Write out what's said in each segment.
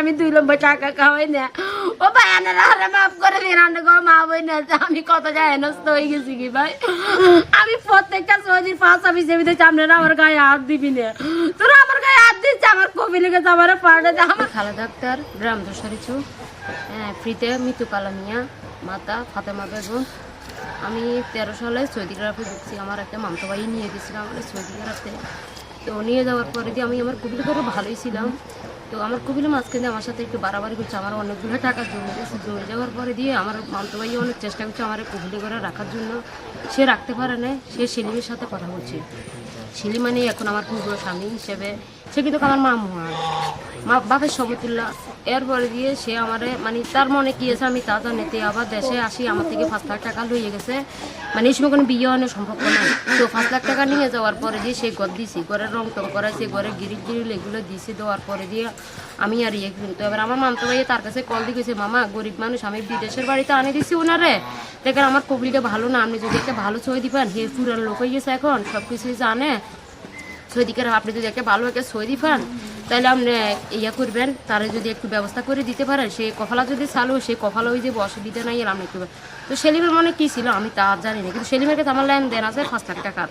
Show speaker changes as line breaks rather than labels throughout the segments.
আমি দুই লম্বা টাকা খাওয়াই না। ও ভাই, আনারা মাফ করে দিন আন্না গো মা বই না আমি কত যায় হেনস্ত হয়ে গেছি কি ভাই। আমি প্রত্যেকটা সৌদির পাঁচ অফিসে ভিতরে আপনারা আমার গায়ে হাত দিবি না। তোরা আমার গায়ে হাত দিচ্ছে আমার কবি লেগেছে আমার পাড়ে আমার খালা ডাক্তার, গ্রাম দোষারিছু হ্যাঁ ফ্রিতে মৃত্যু কালামিয়া মাতা ফাতেমা বেগম। আমি তেরো সালে সৌদি আরবে ঢুকছি, আমার একটা মামতো ভাই নিয়ে গেছিলাম সৌদি আরবে তো নিয়ে যাওয়ার পরে দিয়ে আমি আমার কুবিল করে ভালোই ছিলাম। তো আমার কুবিলের মাঝখানে আমার সাথে একটু বাড়াবাড়ি করছে, আমার অনেকগুলো টাকা জমে গেছে। জমে যাওয়ার পরে দিয়ে আমার মামতো ভাই অনেক চেষ্টা করছে আমার কুবিলে করে রাখার জন্য। সে রাখতে পারে না সে সেলিমের সাথে কথা বলছে। সেলিম মানে এখন আমার পূর্ব স্বামী হিসেবে। সে কিন্তু আমার মামু মা। বাপের সমতুল্লাহ এরপরে দিয়ে সে আমারে মানে তার মনে কি আছে, আমি তা জানিতে আবার দেশে আসি, আমার থেকে পাঁচ লাখ টাকা লইয়ে গেছে। মানে এই সময় কোনো বিয়ে হওয়ার সম্ভব নাই। তো পাঁচ লাখ টাকা নিয়ে যাওয়ার পরে দিয়ে সেই ঘর দিছি, ঘরের রং টং করাইছে, ঘরের গিরিল গিরিল এগুলো দিছে, দেওয়ার পরে দিয়ে আমি আর ইয়ে কিন্তু এবার আমার মামতো ভাই তার কাছে কল দিয়ে গেছে মামা, গরিব মানুষ, আমি বিদেশের বাড়িতে আনে দিছি ওনারে দেখেন আমার কবলিটা ভালো না, আপনি যদি একটা ভালো ছবি দিবেন, হে পুরান লোক হয়ে গেছে এখন সব কিছুই জানে। সৈদিকের আপনি যদি একটা ভালো একটা সৈদি পান তাহলে আপনি ইয়া করবেন, তারা যদি একটু ব্যবস্থা করে দিতে পারেন, সেই কফালা যদি চালু, সেই কফালা ওই যে অসুবিধা নাই আপনি একটু তো সেলিমের মনে কি ছিল? আমি তা জানি না, কিন্তু সেলিমের কাছে আমার লেনদেন আছে পাঁচ লাখ টাকার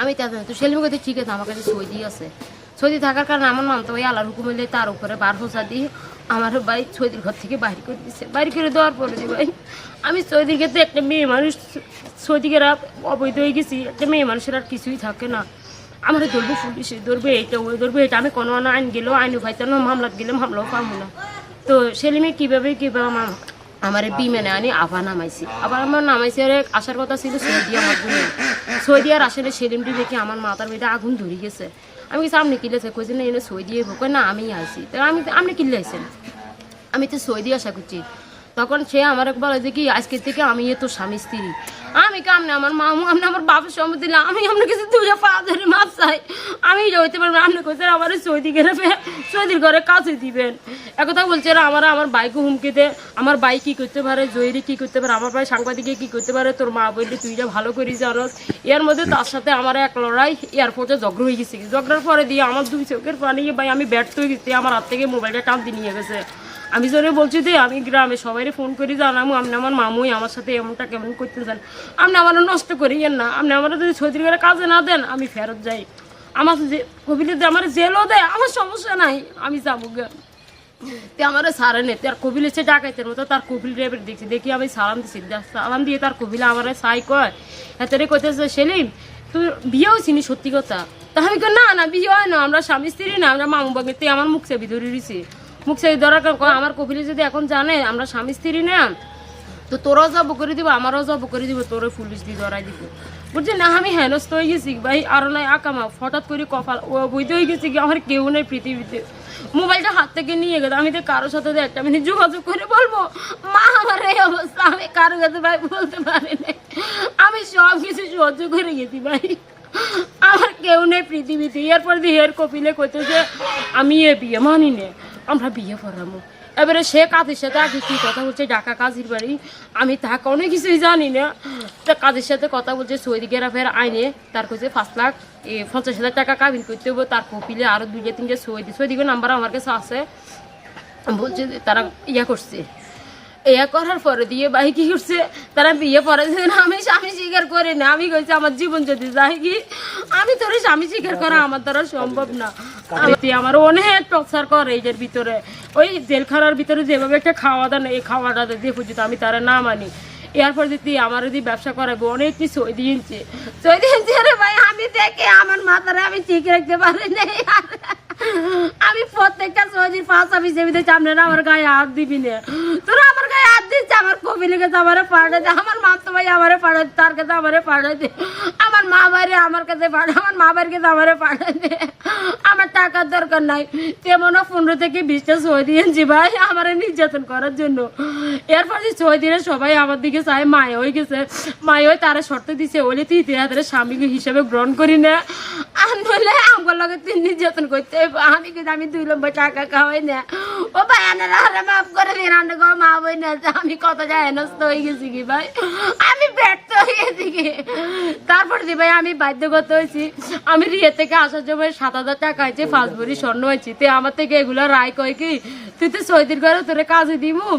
আমি তা জানি তো সেলিমের কাছে ঠিক আছে, আমার কাছে সৈদি আছে। সৈদি থাকার কারণে আমার মামতো ওই আল্লাহর হুকুম হইলে তার উপরে বার হোসা দিয়ে আমার ভাই সৈদির ঘর থেকে বাইর করে দিচ্ছে বাইর করে দেওয়ার পরে দি ভাই, আমি সৈদির ক্ষেত্রে একটা মেয়ে মানুষ, সৈদিকেরা অবৈধ হয়ে গেছি, একটা মেয়ে মানুষের আর কিছুই থাকে না। আমার ধরবো পুলিশে ধরবে এটা ওই ধরবে এটা আমি কোনো না আইন গেলেও আইন পাইতাম না মামলাত গেলে মামলাও পাবো না। তো সেলিমে কীভাবে কীভাবে আমার আমার বিমানে আনি, আবার নামাইছি। আবার আমার নামাইছি, আর আসার কথা ছিল সৌদি আমার জন্য সৌদি আর আসলে সেলিমটি দেখে আমার মাথার মেয়েটা আগুন ধরে গেছে। আমি কিছু আপনি কিলেছে কইছি, না, এনে সৌদি কই? না, আমি আইছি। তো আমি আপনি কিনলে আইছেন? আমি তো সৌদি আশা করছি। তখন সে আমার বলে যে কি আজকের থেকে আমি এ তো স্বামী স্ত্রী। আমি কামনে আমার মামু আপনি আমার বাপের সম্মতি দিলাম, আমি আপনার কাছে দুটো পা ধরে মাপ চাই। আমি যাইতে পারব আপনি কইছেন আমার সৌদি গেলে সৌদির ঘরে কাছে দিবেন। একথা বলছে আমার আমার বাইকে হুমকি দে। আমার বাইক কি করতে পারে, জয়রি কি করতে পারে, আমার ভাই সাংবাদিকে কি করতে পারে, তোর মা বললি তুই যা ভালো করিস জানোস এর মধ্যে তার সাথে আমার এক লড়াই এয়ারপোর্টে জগ্র হয়ে গেছে। ঝগড়ার পরে দিয়ে আমার দুই চোখের পানি, ভাই আমি ব্যর্থ হয়ে গেছি, আমার হাত থেকে মোবাইলটা টানতে নিয়ে গেছে। আমি জোরে বলছি যে আমি গ্রামে সবাই ফোন করি জানামো আপনি আমার মামুই, আমার সাথে এমনটা কেমন করতে চান আপনি আমার নষ্ট করিয়েন না। আপনি আমার যদি ছত্রিশ করে কাজে না দেন, আমি ফেরত যাই। আমার যে কবিলে আমার জেলও দেয়, আমার সমস্যা নাই, আমি যাব গে তে আমার সারে নে তার কবিল এসে ডাকাইতের মতো তার কবিল রেবের দেখছি। দেখি আমি সালাম দিছি। সালাম দিয়ে তার কবিলে আমার সাই কয়। হাতে কইতেছে, সেলিম তুই বিয়ে হয়েছিনি সত্যি কথা? তা আমি না না, বিয়ে হয় না। আমরা স্বামী স্ত্রী না, আমরা মামু বাগের তুই আমার মুখ চেপি ধরে দিছি মুখ সেই কয়, আমার কবিলে যদি এখন জানে আমরা স্বামী স্ত্রী না তো তোরাও জব করে দিব আমারও জব করে দিব তোরে পুলিশ দিয়ে ধরাই দিব। বুঝছি না আমি হেনস্ত হয়ে গেছি ভাই আরও নাই আকামা হঠাৎ করে কপাল ও বুঝতে হয়ে গেছি কি আমার কেউ নেই পৃথিবীতে। মোবাইলটা হাত থেকে নিয়ে গেছে আমি তো কারোর সাথে একটা মিনিট যোগাযোগ করে বলব মা আমার এই অবস্থা আমি কারও কাছে ভাই বলতে পারি না আমি সব কিছু সহ্য করে গেছি ভাই। আমার কেউ নেই পৃথিবীতে। এরপর দিয়ে হের কপিলে কইতেছে আমি এ বিয়ে মানি নে। আমরা বিয়ে করামো। এবারে সে কাজের সাথে আগে কি কথা বলছে? ঢাকা কাজের বাড়ি। আমি তাহাকে অনেক কিছুই জানি না। তা কাজের সাথে কথা বলছে সৌদি গেরাফের আইনে। তার কাছে পাঁচ লাখ পঞ্চাশ হাজার টাকা কাবিন করতে হবে। তার কপিলে আরও দুইটা, তিনটে সৌদি সৌদিকে নাম্বার আমার কাছে আছে। বলছে তারা ইয়া করছে। ইয়া করার পরে দিয়ে ভাই কি করছে? তারা বিয়ে পরে আমি স্বামী স্বীকার করি না। আমি কইছি আমার জীবন যদি যাই কি আমি তোর স্বামী স্বীকার করা আমার দ্বারা সম্ভব না। আমি- আমার অনেক টর্চার করে এইটার ভিতরে। ওই জেলখানার ভিতরে যেভাবে একটা খাওয়া দাওয়া এই খাওয়াটা দিয়ে পর্যন্ত আমি তারা না মানি। এরপর যদি আমার যদি ব্যবসা করাবো অনেক কিছু ওই দিনছে রে ভাই আমি দেখে আমার মাথারে আমি ঠিক রাখতে পারি নাই। আমি প্রত্যেকটা সৌদির পাঁচ অফিসে ভিতরে না আমার গায়ে হাত দিবি না। তোরা আমার গায়ে হাত দিচ্ছে আমার কবিলে কাছে আমারে পাঠাই দে, আমার মা তো ভাই আমারে পাঠাই তার কাছে আমারে পাঠাই দে। আমার মা বাইরে আমার কাছে পাঠায় আমার মা বাইরে কাছে আমারে পাঠাই দে। টাকার দরকার নাই। তেমনও পনেরো থেকে বিশটা সই দিয়েছি ভাই আমার নির্যাতন করার জন্য। এরপর যে ছয় দিনে সবাই আমার দিকে চায়, মায় হয়ে গেছে। মায় হয়ে তারা শর্ত দিছে, ওলে তুই তাদের স্বামী হিসেবে গ্রহণ করি না। আর নইলে আমার লগে তুই নির্যাতন করতে আমি কিন্তু আমি দুই লম্বা টাকা খাওয়াই না। ও ভাই, আনারা হারে মাফ করে দিন। আন্ডা গো মা বই না। আমি কত যায় হেনস্ত হয়ে গেছি কি ভাই? আমি ব্যর্থ হয়ে গেছি কি? দি ভাই, আমি বাধ্যগত হয়েছি। আমি রিয়ে থেকে আসার সময় সাত হাজার টাকা হয়েছে, পাঁচ ভরি স্বর্ণ হয়েছি। তে আমার থেকে এগুলো রায় কয় কি? তুই তো সৈদির ঘরে তোরে কাজে দিমু।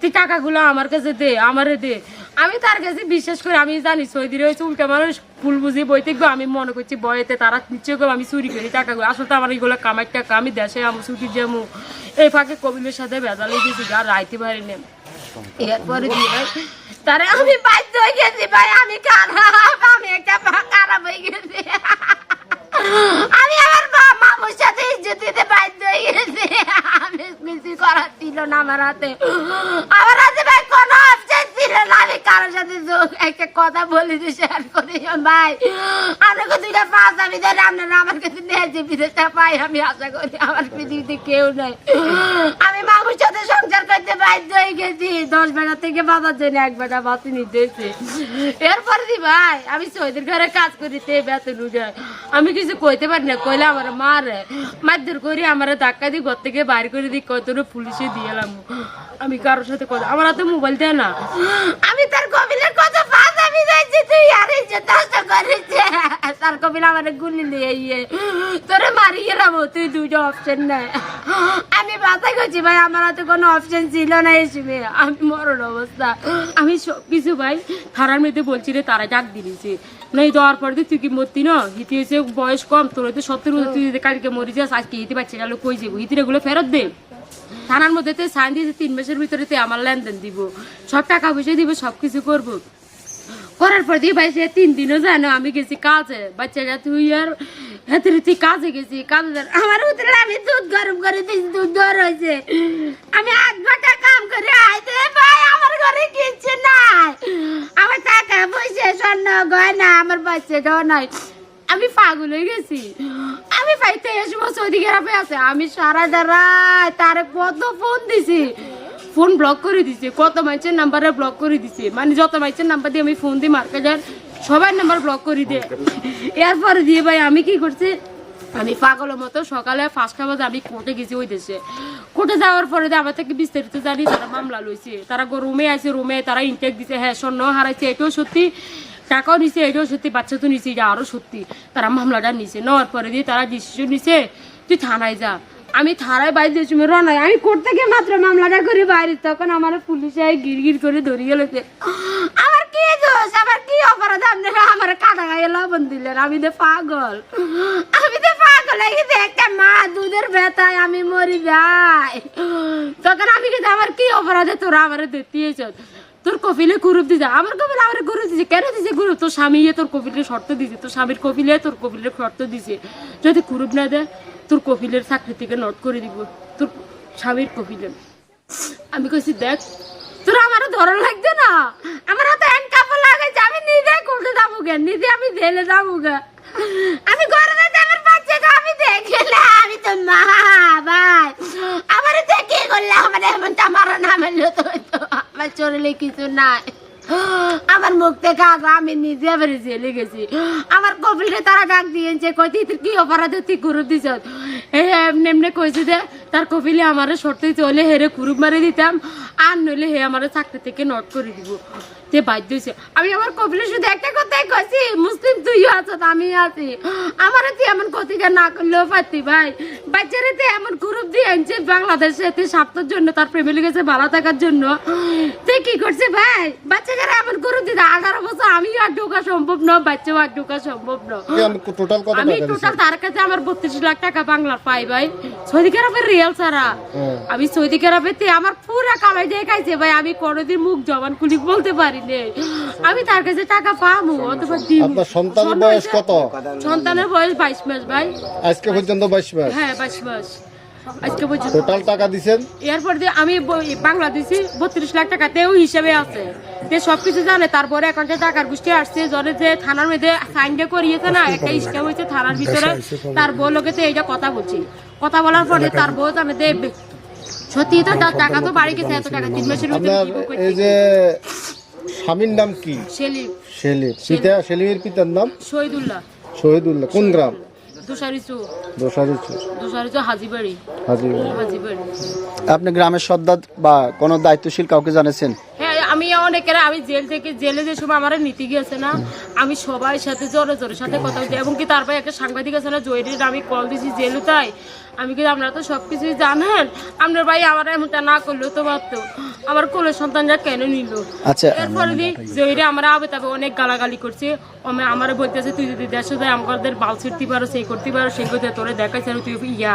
তুই টাকাগুলো আমার কাছে দে, আমারে দে। আমি তার কাছে বিশ্বাস করে, আমি জানি সৌদির হয়েছে, উল্টা মানুষ ফুল বুঝি বই দেখব। আমি মনে করছি বয়েতে তারা নিশ্চয় করে আমি চুরি করি টাকাগুলো। আসলে তো আমার এগুলো কামাই টাকা, আমি দেশে আমি ছুটি যাব এই ফাঁকে কবিলের সাথে বেজালে গেছি আর রাইতে পারি না। এরপরে তারে আমি বাধ্য হয়ে গেছি ভাই, আমি খারাপ, আমি একটা খারাপ হয়ে গেছি। আমি আমার মামুর সাথে ইজ্জত দিতে বাধ্য হয়ে গেছি। আমি কিছু করার ছিল না আমার হাতে। আমার হাতে ভাই কোনো অপশন ছিল না। আমি কারোর সাথে একটা কথা বলি যে শেয়ার করি ভাই আপনাকে দুইটা ধরে আপনারা আমার কাছে আমি আশা করি আমার পৃথিবীতে কেউ নাই। আমি মামুর সাথে সংসার করতে বাধ্য হয়ে গেছি। দশ বেলা থেকে বাজার জন্য এক নিতেছি। এরপরে দি ভাই, আমি সৈদের ঘরে কাজ বেতন উঠে। আমি কিছু কইতে পারি না, কইলে আমার মারে মারধর করি, আমার ধাক্কা দিয়ে ঘর থেকে বাইর করে দিই কত পুলিশে দিয়ে এলাম। আমি কারোর সাথে কথা আমার হাতে মোবাইল দেয় না। আমি তার কবিলের পাঁচ আমি যাইছি তুই আর এই যে তার কবিল আমার গুলি নিয়ে ইয়ে তোরে মারি গেলাম তুই দুটো অপশন নাই আমি বাসায় করছি ভাই, আমার হাতে কোনো অপশন ছিল না সময়। আমি মরণ অবস্থা। আমি সব কিছু ভাই থানার মধ্যে বলছি রে, তারা ডাক দিয়েছে। নাই দেওয়ার পরে তুই কি মরতি না? হিতি হয়েছে, বয়স কম, তোর তো সত্তর তুই কালকে মরি যাস, আজকে হিতি পাচ্ছি গেল কই যাব? হিতিরে গুলো ফেরত দে। থানার মধ্যে তো সাইন দিয়েছে, তিন মাসের ভিতরে তো আমার লেনদেন দিব। সব টাকা পয়সা দিব সব কিছু করব। করার পর দিয়ে ভাই সে তিন দিনও জানো আমি গেছি কাজে। বাচ্চাটা তুই আর হাতে তুই কাজে গেছি, কাজে আমার উতরে আমি দুধ গরম করে দিয়েছি দুধ গরম হয়েছে। আমি আট ঘণ্টা কাম করে আইতে ভাই, আমার ঘরে কিচ্ছু নাই। আমার টাকা পয়সা, স্বর্ণ, গয়না, আমার বাচ্চাটাও নাই। আমি পাগল হয়ে গেছি। আমি পাইতে সময় সৌদি আরবে আছে। আমি সারা যারা তারে কত ফোন দিছি। ফোন ব্লক করে দিছে, কত মাইচের নাম্বারে ব্লক করে দিছে। মানে যত মাইচের নাম্বার দিয়ে আমি ফোন দিই মার্কেটার সবার নাম্বার ব্লক করে দে এরপরে দিয়ে ভাই আমি কি করছি, আমি পাগলের মতো সকালে পাঁচটা বাজে আমি কোর্টে গেছি ওই দেশে। কোর্টে যাওয়ার পরে দিয়ে আমার থেকে বিস্তারিত জানি, তারা মামলা লইছে। তারা রুমে আছে রুমে তারা ইনটেক দিছে হ্যাঁ স্বর্ণ হারাইছে, এটাও সত্যি। টাকাও নিছে, এটাও সত্যি, বাচ্চা তো নিছে, এটা আরও সত্যি। তারা মামলাটা নিছে, নেওয়ার পরে দিয়ে তারা ডিসিশন নিছে, তুই থানায় যা। আমি থানায় বাইরে দিয়েছি রনাই আমি কোর্ট থেকে মাত্র মামলাটা করে বাইরে, তখন আমার পুলিশে গির গির করে ধরে গেল আমার কি দোষ? আমার কি অপরাধ? আপনারা আমার কাটা গায়ে লবণ দিলেন। আমি তো পাগল। আমি তো পাগল। একটা মা দুধের ব্যথায় আমি মরি যাই। তখন আমি কিন্তু আমার কি অপরাধে তোরা আমার দিয়েছ তোর কপিলে গ্রুপ দিছে। আমার কপিলে আমার গ্রুপ দিছে। কেন দিছে গ্রুপ তোর স্বামী তোর কপিলে শর্ত দিছে। তোর স্বামীর কপিলে তোর কপিলে শর্ত দিছে। যদি গ্রুপ না দেয় তোর কপিলের চাকরি থেকে নোট করে দিব। তোর স্বামীর কপিলে আমি কইছি, দেখ, তোর আমার ধরন লাগছে না। আমার হাতে কাপড় আমি নিজে করতে যাব গে নিজে আমি ঢেলে যাব গে আমি ঘরে যাচ্ছি আমার বাচ্চাকে আমি দেখলে আমি তো মা, ভাই। আমার দেখে করলে আমার এমন আমার নাম তো। আমার চলে কিছু নাই। আমার মুখ থেকে আগে আমি নিজে বেড়ে জেলে গেছি আমার কপিলে তারা ডাক দিয়েছে কইতে তুই কি অপরাধ তুই কুরুপ দিছ? এমনি এমনি কইছে যে, তার কপিলে আমার সরতে চলে, হেরে কুরুপ মারে দিতাম, আর নইলে হে আমার চাকরি থেকে নট করে দিব। তে বাধ্য হয়েছে। আমি আমার কপিলে শুধু একটা কথাই কইছি মুসলিম তুইও আছো আমি আছি। আমার তুই এমন ক্ষতিকার না করলেও পারতি ভাই। বাচ্চারা তুই এমন গ্রুপ দিয়ে আনছে বাংলাদেশে তুই স্বার্থের জন্য তার ফ্যামিলি গেছে ভালো থাকার জন্য। তুই কি করছে ভাই? বাচ্চারা এমন গ্রুপ দিতে আঠারো বছর আমিও আর ঢোকা সম্ভব না বাচ্চাও আর ঢোকা সম্ভব না।
টোটাল কত
আমি টোটাল তার কাছে আমার বত্রিশ লাখ টাকা বাংলার পাই ভাই। সৌদি আরবের রিয়াল ছাড়া। আমি সৌদি আরবেতে আমার পুরা কামাই দিয়ে খাইছে ভাই। আমি কোনোদিন মুখ জবান খুলি বলতে পারি আমি তার কাছে টাকা পাবো অথবা দিব।
আপনার সন্তানের বয়স কত?
সন্তানের বয়স বাইশ মাস ভাই।
আজকে পর্যন্ত বাইশ মাস?
হ্যাঁ বাইশ মাস। আজকে পর্যন্ত
টোটাল টাকা দিছেন?
এরপর দিয়ে আমি বাংলাদেশি বত্রিশ লাখ টাকা তেও হিসেবে আছে। তে সবকিছু জানে তারপরে অ্যাকাউন্টে টাকার গোষ্ঠী আসছে জনে যে থানার মধ্যে সাইন ডে করিয়েছে না একটা স্ক্যাম হয়েছে থানার ভিতরে তার বউ লোকে এইটা কথা বলছি। কথা বলার পরে তার বউ জানে যে সত্যি তো তার টাকা তো বাড়ি গেছে এত টাকা তিন মাসের ভিতরে দিব কই
এই যে স্বামীর নাম কি?
সেলিম।
সেলিম। পিতা সেলিমের পিতার নাম?
শহীদুল্লাহ।
শহীদুল্লাহ। কোন গ্রাম?
দুসারিচু।
দোষারি
দুসারিচু হাজিবাড়ি।
হাজি
হাজিবাড়ি।
আপনি গ্রামের সর্দার বা কোনো দায়িত্বশীল কাউকে জানিয়েছেন
হ্যাঁ আমি অনেকের আমি জেল থেকে জেলে যে সময় আমার নীতি গিয়েছে না আমি সবাই সাথে জোরে জোরে সাথে কথা বলছি। এবং কি তারপরে একটা সাংবাদিক আছে না জয়েরির আমি কল দিছি জেলে তাই। আমি কি আপনারা তো সব কিছুই জানেন। আপনার ভাই আমার এমনটা না করলেও তো পারতো। আমার কোলের সন্তানরা কেন নিল?
আচ্ছা।
এরপরে দি জহিরে আমরা আবে তবে অনেক গালাগালি করছে। আমি আমার বলতেছে তুই যদি দেশে যায় আমাদের বাল ছিড়তে পারো সেই করতে পারো সেই করতে তোরে দেখাইছে আর তুই ইয়া।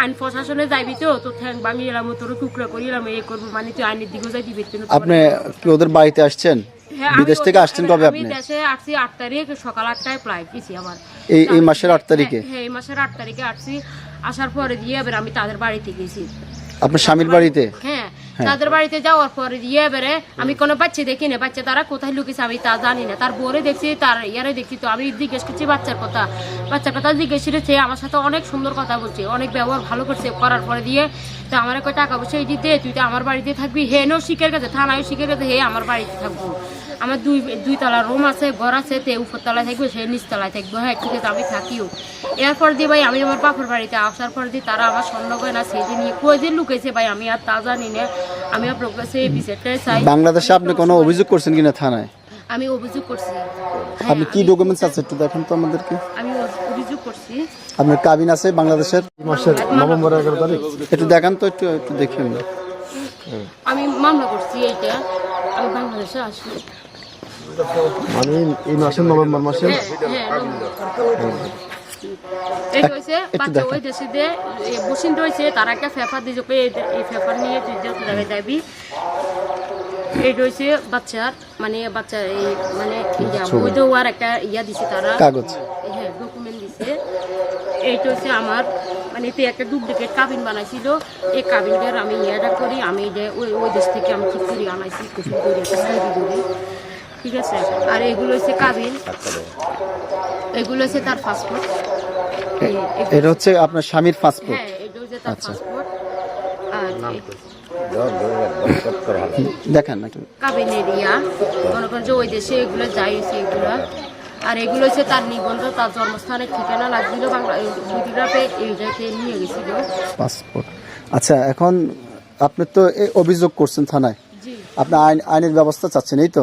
আইন প্রশাসনে যাইবি তো তোর ঠ্যাং ভাঙি এলাম তোর টুকরা করি এলাম এই করব মানে তুই আইনের দিকে যাই দিবি
আপনি কি ওদের বাড়িতে আসছেন?
হ্যাঁ,
বিদেশ থেকে আসছেন কবে
আমি
আপনি?
দেশে আসছি আট তারিখ সকাল আটটায় ফ্লাইট গেছি আমার।
এই এই মাসের আট তারিখে?
হ্যাঁ, হ্যাঁ এই মাসের আট তারিখে আসছি। আসার পরে দিয়ে এবার আমি তাদের বাড়িতে গেছি।
আপনার স্বামীর বাড়িতে?
হ্যাঁ তাদের বাড়িতে যাওয়ার পর ইয়ে বেড়ে আমি কোনো বাচ্চা দেখি না বাচ্চা তারা কোথায় লুকিয়েছে আমি তা জানি না। তার বোরে দেখছি, তার ইয়ারে দেখছি, তো আমি জিজ্ঞেস করছি, বাচ্চার কথা? বাচ্চার কথা জিজ্ঞেস করেছে আমার সাথে অনেক সুন্দর কথা বলছে, অনেক ব্যবহার ভালো করছে। করার পরে দিয়ে, তো আমার একটা টাকা পয়সা দিতে, তুই তো আমার বাড়িতে থাকবি, হে নো শিখের কাছে থানায় শিখের কাছে, হে আমার বাড়িতে থাকব। আমার দুই দুই তলা রুম আছে ঘর আছে তে উপর তলায় থাকবে সে নিচ তলায় থাকবে। হ্যাঁ ঠিক আছে আমি থাকিও। এরপর দিয়ে ভাই আমি আমার বাপের বাড়িতে আসার পর দিয়ে তারা আমার স্বর্ণ গয়না সেজে নিয়ে কই দিন লুকেছে ভাই আমি আর তা জানি না। আমি আপনার কাছে এই বিষয়টাই চাই।
বাংলাদেশে আপনি কোনো অভিযোগ করছেন কিনা থানায়?
আমি অভিযোগ করছি। হ্যাঁ,
আপনি কি ডকুমেন্টস আছে একটু দেখেন তো আমাদেরকে।
আমি অভিযোগ করছি।
আপনার কাবিন আছে বাংলাদেশের?
মাসের নভেম্বর এগারো তারিখ।
একটু দেখান তো একটু একটু দেখি।
আমি মামলা করছি এইটা। আমি বাংলাদেশে আসি।
মানে এই নভেম্বর মাসে?
হ্যাঁ হ্যাঁ হয়েছে বাচ্চা ওই দেশে দিয়ে বসিন রয়েছে তারা একটা পেপার দিয়ে যাবে এই পেপার নিয়ে তুই যত জায়গায় যাবি এইটা হয়েছে বাচ্চার মানে বাচ্চা এই মানে বৈধ হওয়ার একটা ইয়া দিছে তারা।
কাগজ।
হ্যাঁ ডকুমেন্ট দিছে। এইটা হচ্ছে আমার মানে এতে একটা ডুপ্লিকেট কাবিন বানাইছিল। এই কাবিনটার আমি ইয়াটা করি আমি ওই ওই দেশ থেকে আমি ঠিক করি আনাইছি কুসুম করি একটা সাইডে ধরে ঠিক আছে? আর এগুলো হচ্ছে কাবিন। এগুলো হচ্ছে তার পাসপোর্ট
এটা হচ্ছে আপনার স্বামীর পাসপোর্ট
হ্যাঁ এটা হচ্ছে তার
আচ্ছা।
পাসপোর্ট আর
দেখান একটু।
কাবিনের ইয়া মনে করেন যে ওই দেশে এগুলো যাইছে এগুলো। আর এগুলো হচ্ছে তার নিবন্ধ তার জন্মস্থানের ঠিকানা লাগছিল বাংলা জায়গায় নিয়ে গেছিল।
পাসপোর্ট আচ্ছা এখন আপনি তো এই অভিযোগ করছেন থানায়।
জি।
আপনি আইন আইনের ব্যবস্থা চাচ্ছেন এই তো?